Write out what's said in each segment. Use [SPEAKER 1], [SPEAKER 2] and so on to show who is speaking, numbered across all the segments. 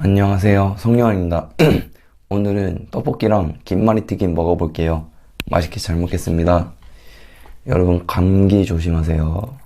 [SPEAKER 1] 안녕하세요. 성룡입니다. 오늘은 떡볶이랑 김말이 튀김 먹어볼게요. 맛있게 잘 먹겠습니다. 여러분, 감기 조심하세요.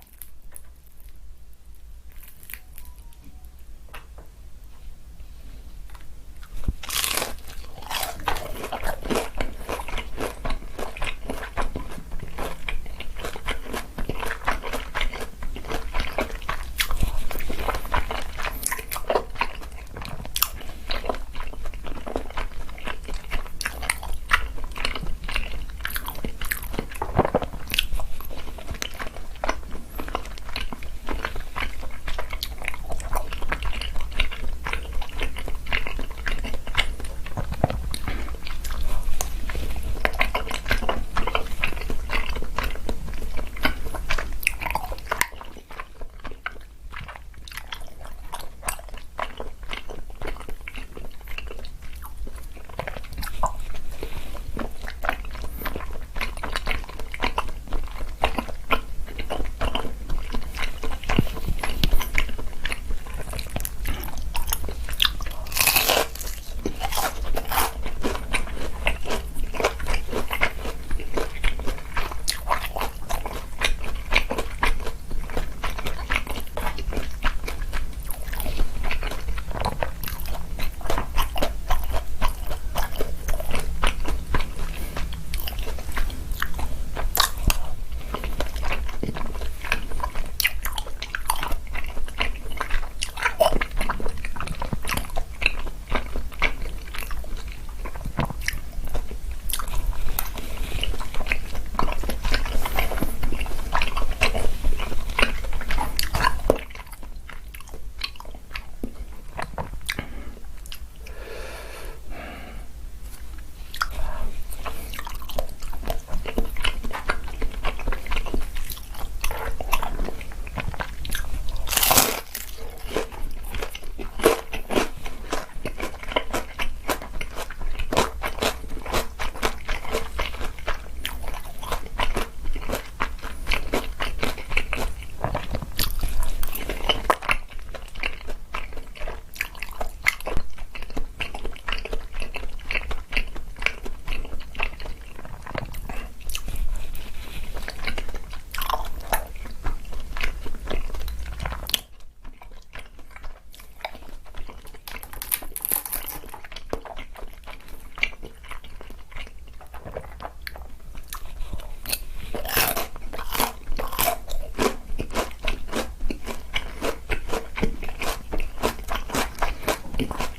[SPEAKER 1] Bye.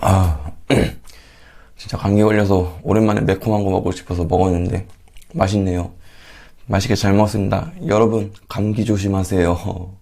[SPEAKER 1] 아, 진짜 감기 걸려서 오랜만에 매콤한 거 먹고 싶어서 먹었는데 맛있네요. 맛있게 잘 먹었습니다. 여러분 감기 조심하세요.